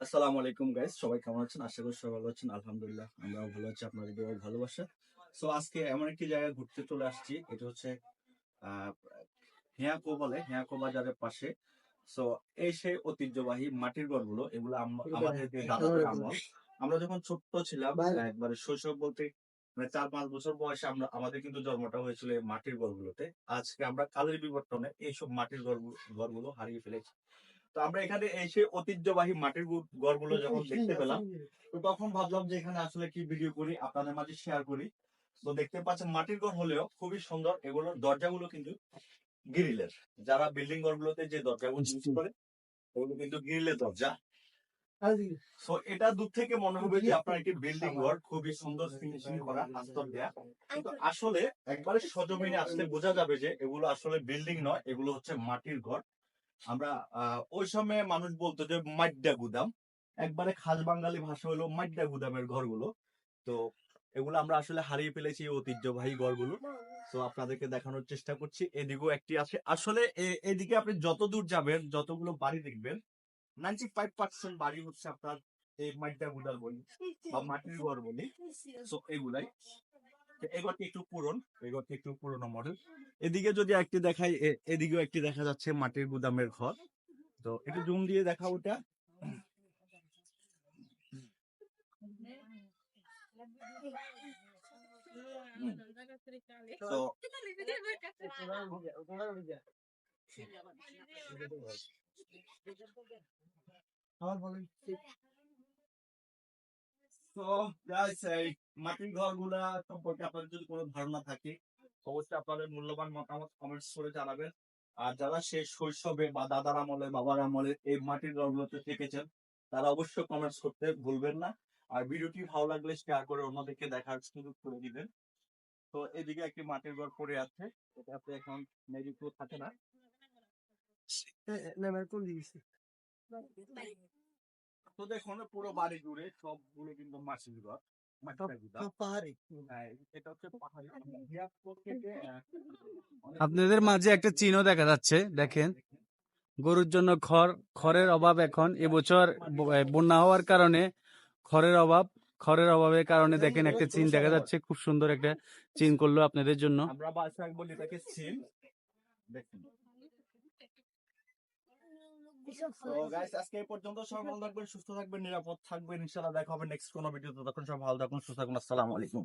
আসসালামু আলাইকুম গাইস সবাই কেমন আছেন? আশা করি সবাই ভালো আছেন আলহামদুলিল্লাহ আমরাও ভালো আছি আপনাদের দোয়া ও ভালোবাসা। সো আজকে এমন একটি জায়গায় ঘুরতে চলে আসছি এটা হচ্ছে হিয়াকো বলে হিয়াকো বাজারের পাশে। সো এই সেই ঐতিহ্যবাহী মাটির ঘরগুলো এগুলো আম- আমাদের দাদাদের আমল আমরা যখন ছোট্ট ছিলাম একবারে শৈশব বলতে মানে চার পাঁচ বছর বয়সে আমরা আমাদের কিন্তু জন্মটা হয়েছিল এই মাটির ঘরগুলোতে। আজকে আমরা কালের বিবর্তনে এইসব মাটির ঘরগুলো হারিয়ে ফেলেছি। তো আমরা এখানে এসে ঐতিহ্যবাহী মাটির ঘরগুলো যখন দেখতে পেলাম তো তখন ভাবলাম যে এখানে আসলে কি ভিডিও করি আপনাদের মাঝে শেয়ার করি। তো দেখতে পাচ্ছেন মাটির ঘর হলেও খুবই সুন্দর। এগুলোর দরজাগুলো কিন্তু গ্রিলের। যারা বিল্ডিং ঘরগুলোতে যে দরজাগুলো ইউজ করে ওগুলো কিন্তু গ্রিলের দরজা। তো এটা দূর থেকে মনে হবে যে আপনার একটি বিল্ডিং ঘর খুবই সুন্দর ফিনিশিং করা আস্তর দেয়া। কিন্তু আসলে একবারে সজমিনে আসলে বোঝা যাবে যে এগুলো আসলে বিল্ডিং নয় এগুলো হচ্ছে মাটির ঘর। আমরা ওই সময় মানুষ বলতো যে মাড্ডা গুদাম। একবারে খাস বাঙালি ভাষা হলো মাড্ডা গুদামের ঘরগুলো। তো এগুলো আমরা আসলে হারিয়ে ফেলেছি ঐতিহ্যবাহী ঘরগুলো। তো আপনাদেরকে দেখানোর চেষ্টা করছি। এদিকেও একটি আছে। আসলে এদিকে আপনি যত দূর যাবেন, যতগুলো বাড়ি দেখবেন নাইনটি ফাইভ পার্সেন্ট বাড়ি হচ্ছে আপনার এই মাড্ডা গুদাল বলি বা মাটির ঘর বলি। তো এগুলাই। তো এগরটি একটু পুরন এগরটি একটু পুরনো মডেল এদিকে যদি একটি দেখাই এ- এদিকেও একটি দেখা যাচ্ছে মাটির গুদামের ঘর। তো একটু জুম দিয়ে দেখা ওটা। তো তো মাটির ঘরগুলা সম্পর্কে আপনাদের যদি কোনো ধারণা থাকে অবশ্যই আপনাদের মূল্যবান মতামত কমেন্টস করে জানাবেন। আর যারা সেই শৈশবে বা দাদার আমলে, বাবার আমলে এই মাটির ঘরগুলোতে থেকেছেন, তারা অবশ্যই কমেন্টস করতে ভুলবেন না। আর ভিডিওটি ভালো লাগলে শেয়ার করে অন্যদেরকে দেখার সুযোগ করে দিবেন। তো এদিকে একটি মাটির ঘর পড়ে আছে এটাতে এখন মেডিকেল থাকে না। তো দেখুন পুরো বাড়ি জুড়ে সবগুলো কিন্তু ঘর। হ্যাঁ, আপনাদের মাঝে একটা চিহ্ন দেখা যাচ্ছে দেখেন। গরুর জন্য খড় খড়ের অভাব এখন এবছর বন্যা হওয়ার কারণে খড়ের অভাব খড়ের অভাবের কারণে দেখেন একটা চিন দেখা যাচ্ছে খুব সুন্দর একটা চিন করল আপনাদের জন্য। আমরা বাসায় বলি দেখুন। তো গাইস আজকে এই পর্যন্ত সবাই ভালো থাকবেন সুস্থ থাকবেন নিরাপদ থাকবেন। ইনশাআল্লাহ দেখা হবে নেক্সট কোনো ভিডিওতে তখন সব ভালো থাকুন সুস্থ থাকুন। আসসালামু আলাইকুম।